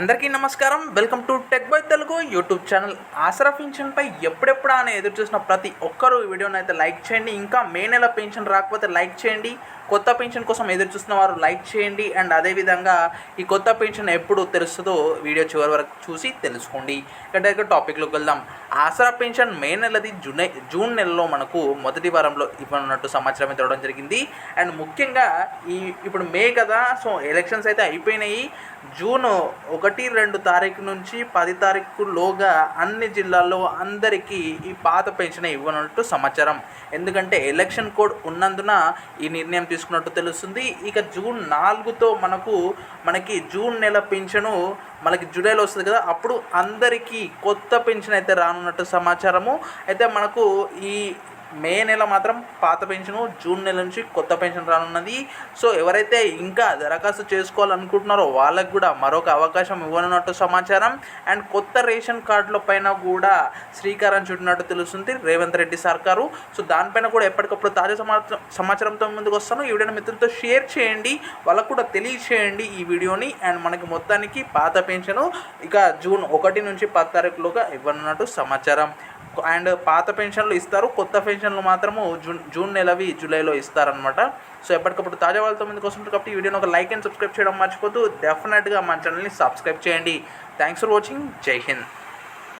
అందరికీ నమస్కారం. Welcome to tech by Telugu YouTube channel. Aasara పెన్షన్పై ఎప్పుడెప్పుడు అని ఎదురు చూసిన ప్రతి ఒక్కరూ ఈ వీడియోని అయితే లైక్ చేయండి. ఇంకా మే నెల పెన్షన్ రాకపోతే లైక్ చేయండి. కొత్త పెన్షన్ కోసం ఎదురు చూస్తున్న వారు లైక్ చేయండి అండ్ అదేవిధంగా ఈ కొత్త పెన్షన్ ఎప్పుడు తెలుస్తుందో వీడియో చివరి వరకు చూసి తెలుసుకోండి. ఇక డైరెక్ట్ టాపిక్లోకి వెళ్దాం. ఆసరా పెన్షన్ మే నెలది జూన్ జూన్ నెలలో మనకు మొదటి వారంలో ఇవ్వనున్నట్టు సమాచారం తెరవడం జరిగింది. అండ్ ముఖ్యంగా ఈ ఇప్పుడు మే కదా సో ఎలక్షన్స్ అయితే అయిపోయినాయి. జూన్ ఒకటి రెండు తారీఖు నుంచి పది తారీఖు లోగా అన్ని జిల్లాల్లో అందరికీ ఈ పాత పెన్షన్ ఇవ్వనున్నట్టు సమాచారం. ఎందుకంటే ఎలక్షన్ కోడ్ ఉన్నందున ఈ నిర్ణయం తీసుకు తీసుకున్నట్టు తెలుస్తుంది. ఇక జూన్ నాలుగుతో మనకు మనకి జూన్ నెల పెన్షను మనకి జూలైలో వస్తుంది కదా. అప్పుడు అందరికీ కొత్త పెన్షన్ అయితే రానున్నట్టు సమాచారము. అయితే మనకు ఈ మే నెల మాత్రం పాత పెన్షను జూన్ నెల నుంచి కొత్త పెన్షన్ రానున్నది. సో ఎవరైతే ఇంకా దరఖాస్తు చేసుకోవాలనుకుంటున్నారో వాళ్ళకు కూడా మరొక అవకాశం ఇవ్వనున్నట్టు సమాచారం. అండ్ కొత్త రేషన్ కార్డుల పైన కూడా శ్రీకారం చుట్టినట్టు తెలుస్తుంది రేవంత్ రెడ్డి సర్కారు. సో దానిపైన కూడా ఎప్పటికప్పుడు తాజా సమాచారం సమాచారంతో ముందుకు వస్తాను. ఈ వీడియోని మిత్రులతో షేర్ చేయండి. వాళ్ళకు కూడా తెలియచేయండి ఈ వీడియోని. అండ్ మనకి మొత్తానికి పాత పెన్షన్ ఇక జూన్ ఒకటి నుంచి పది తారీఖులోగా ఇవ్వనున్నట్టు సమాచారం. అండ్ పాత పెన్షన్లు ఇస్తారు కొత్త పెన్షన్లు మాత్రము జూన్ జూన్ నెలవి జూలైలో ఇస్తారనమాట సో ఎప్పటికప్పుడు తాజా వాళ్ళతో ముందుకు వస్తుంటారు కాబట్టి ఈ వీడియోని ఒక లైక్ అండ్ సబ్స్క్రైబ్ చేయడం మర్చిపోతూ డెఫినెట్గా మన ఛానల్ని సబ్స్క్రైబ్ చేయండి. థ్యాంక్స్ ఫర్ వాచింగ్ జై హింద్